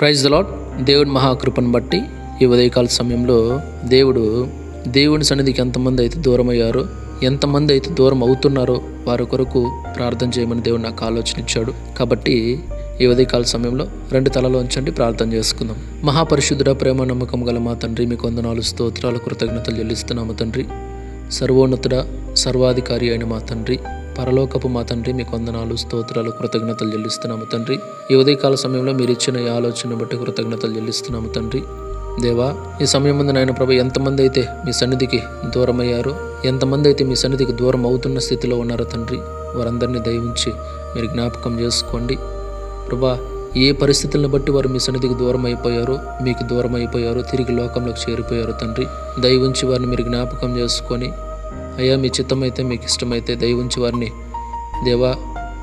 Praise the lord దేవుడి మహాకృపను బట్టి ఈ ఉదయకాల సమయంలో దేవుడు దేవుని సన్నిధికి ఎంతమంది అయితే దూరం అయ్యారో ఎంతమంది అయితే దూరం అవుతున్నారో వారి కొరకు ప్రార్థన చేయమని దేవుడు నాకు ఆలోచన ఇచ్చాడు. కాబట్టి ఈ ఉదయకాల సమయంలో రెండు తలలో ఉంచండి ప్రార్థన చేసుకుందాం. మహాపరిశుద్ధుడ ప్రేమ నమ్మకం గల మా తండ్రి మీకు వందనాలు స్తోత్రాలు కృతజ్ఞతలు చెల్లిస్తున్నాము తండ్రి. సర్వోన్నతుడ సర్వాధికారి అయిన మా తండ్రి. పరలోకపు మా తండ్రి మీ వందనాలు స్తోత్రాలు కృతజ్ఞతలు చెల్లిస్తున్నాము తండ్రి. ఈ ఉదయకాల సమయంలో మీరు ఇచ్చిన ఈ ఆలోచన బట్టి కృతజ్ఞతలు చెల్లిస్తున్నాము తండ్రి. దేవా ఈ సమయం ముందు నాయన ప్రభు ఎంతమంది అయితే మీ సన్నిధికి దూరమయ్యారో ఎంతమంది అయితే మీ సన్నిధికి దూరం అవుతున్న స్థితిలో ఉన్నారో తండ్రి వారందరినీ దయవుంచి మీరు జ్ఞాపకం చేసుకోండి. ప్రభా ఏ పరిస్థితులను బట్టి వారు మీ సన్నిధికి దూరం అయిపోయారో మీకు దూరం అయిపోయారో తిరిగి లోకంలోకి చేరిపోయారో తండ్రి దయవుంచి వారిని మీరు జ్ఞాపకం చేసుకొని అయ్యా మీ చిత్తమైతే మీకు ఇష్టమైతే దయవుంచి వారిని దేవా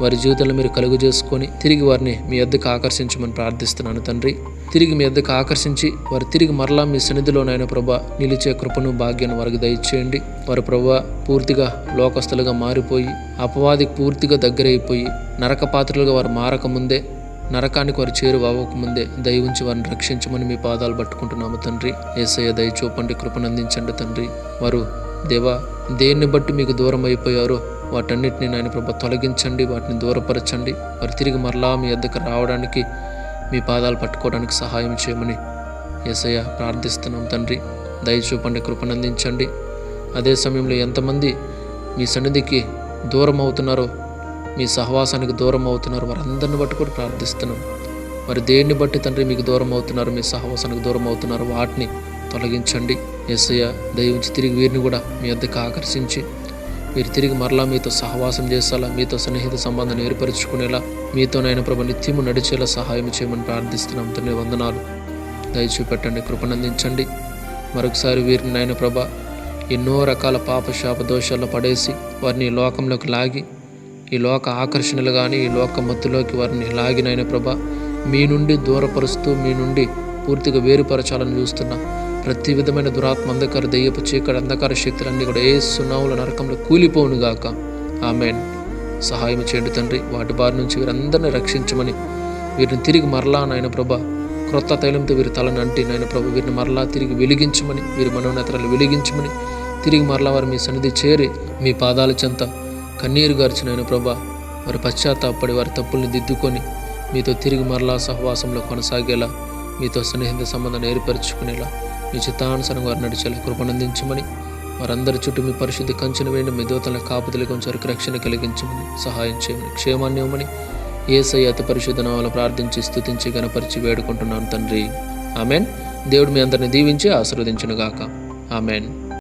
వారి జీవితంలో మీరు కలుగు చేసుకొని తిరిగి వారిని మీ వద్దకు ఆకర్షించమని ప్రార్థిస్తున్నాను తండ్రి. తిరిగి మీ వద్దకు ఆకర్షించి వారు తిరిగి మరలా మీ సన్నిధిలోనైనా ప్రభా నిలిచే కృపను భాగ్యాన్ని వారికి దయచేయండి. వారి ప్రభా పూర్తిగా లోకస్తులుగా మారిపోయి అపవాదికి పూర్తిగా దగ్గరైపోయి నరక పాత్రలుగా వారు మారకముందే నరకానికి వారు చేరు అవ్వకముందే దయవుంచి వారిని రక్షించమని మీ పాదాలు పట్టుకుంటున్నాము తండ్రి. ఏసయ్య దయ చూపండి కృపనందించండి తండ్రి. వారు దేవా దేన్ని బట్టి మీకు దూరం అయిపోయారో వాటన్నిటిని నాయన ప్రభ తొలగించండి వాటిని దూరపరచండి. వారు తిరిగి మరలా మీ వద్దకు రావడానికి మీ పాదాలు పట్టుకోవడానికి సహాయం చేయమని ఏసయ్య ప్రార్థిస్తున్నాం తండ్రి. దయచూపండి కృపనందించండి. అదే సమయంలో ఎంతమంది మీ సన్నిధికి దూరం అవుతున్నారో మీ సహవాసానికి దూరం అవుతున్నారు వారందరిని బట్టి కూడా ప్రార్థిస్తున్నాం. మరి దేన్ని బట్టి తండ్రి మీకు దూరం అవుతున్నారు మీ సహవాసానికి దూరం అవుతున్నారు వాటిని తొలగించండి. ఎస్ఐ దయవుంచి తిరిగి వీరిని కూడా మీ వద్దకు ఆకర్షించి. మీరు తిరిగి మరలా మీతో సహవాసం చేసేలా మీతో సన్నిహిత సంబంధం ఏర్పరచుకునేలా మీతోనైనా ప్రభు నిత్యము నడిచేలా సహాయం చేయమని ప్రార్థిస్తున్నాం. తండ్రి వందనాలు. దయచూపెట్టండి కృపనందించండి. మరొకసారి వీరిని నాయన ప్రభ ఎన్నో రకాల పాప శాప దోషాల్లో పడేసి వారిని లోకంలోకి లాగి ఈ లోక ఆకర్షణలు కానీ ఈ లోక మత్తులోకి వారిని లాగినైన ప్రభ మీ నుండి దూరపరుస్తూ మీ నుండి పూర్తిగా వేరుపరచాలని చూస్తున్నా. ప్రతి విధమైన దురాత్మ అంధకార దయ్యపు చీకటి అంధకార శక్తులన్నీ కూడా ఏ సున్నాముల నరకంలో కూలిపోవును గాక. ఆమెన్. సహాయం చేయండి తండ్రి. వాటి బారి నుంచి వీరందరిని రక్షించమని. వీరిని తిరిగి మరలా నాయన ప్రభ క్రొత్త తైలంతో వీరి తలను అంటి నాయన ప్రభు వీరిని మరలా తిరిగి వెలిగించమని వీరి మనోనేతరాలు వెలిగించమని తిరిగి మరలా వారు మీ సన్నిధి చేరి మీ పాదాల చెంత కన్నీరు గార్చిన ఆయన ప్రభా వారి పశ్చాత్తాపడి వారి తప్పుల్ని దిద్దుకొని మీతో తిరిగి మరలా సహవాసంలో కొనసాగేలా మీతో సన్నిహిత సంబంధాన్ని ఏర్పరచుకునేలా మీ చిత్తానుసారం వారు నడిచేలా కృపనందించమని వారందరి చుట్టూ మీ పరిశుద్ధి కంచెను వేయండి మీ దోతల కాపుదల కొంచెం రక్షణ కలిగించమని సహాయం చేయమని క్షేమాన్ని ఇవ్వమని ఏసై అతి పరిశుద్ధ నామాలు ప్రార్థించి స్థుతించి గణపరిచి వేడుకుంటున్నాను తండ్రి. ఆమెన్. దేవుడు మీ అందరిని దీవించి ఆశీర్వదించునుగాక. ఆమెన్.